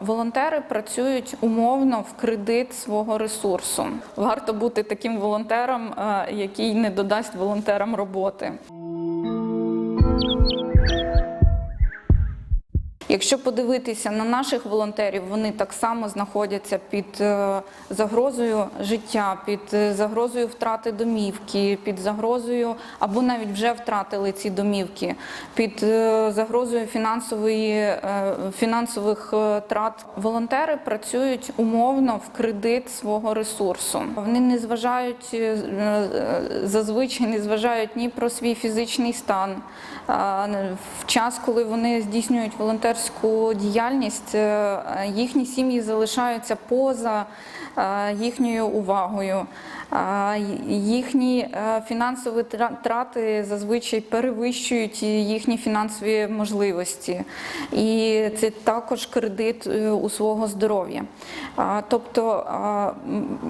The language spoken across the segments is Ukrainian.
Волонтери працюють умовно в кредит свого ресурсу. Варто бути таким волонтером, е, який не додасть волонтерам роботи. Якщо подивитися на наших волонтерів, вони так само знаходяться під е, загрозою життя, під е, загрозою втрати домівки, під загрозою або навіть вже втратили ці домівки, під е, загрозою фінансової, фінансових трат. Волонтери працюють умовно в кредит свого ресурсу. Вони не зважають зазвичай не зважають ні про свій фізичний стан. В час, коли вони здійснюють волонтерську діяльність, е, їхні сім'ї залишаються поза е, їхньою увагою. Їхні е, фінансові трати зазвичай перевищують їхні фінансові можливості. І це також кредит у свого здоров'я. Тобто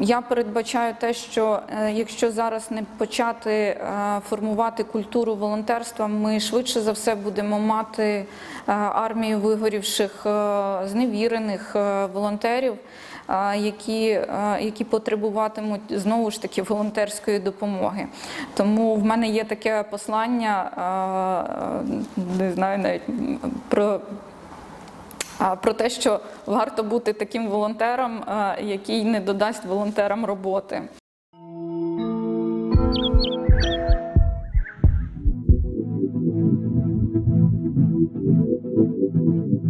я передбачаю те, що якщо зараз не почати формувати культуру волонтерства, ми швидше за все будемо мати армію вигорівших, е, зневірених е, волонтерів, е, які, які потребуватимуть знову ж таки волонтерської допомоги. Тому в мене є таке послання, не знаю навіть про. Про те, що варто бути таким волонтером, який не додасть волонтерам роботи. Thank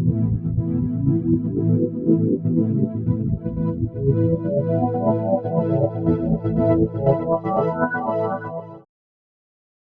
you.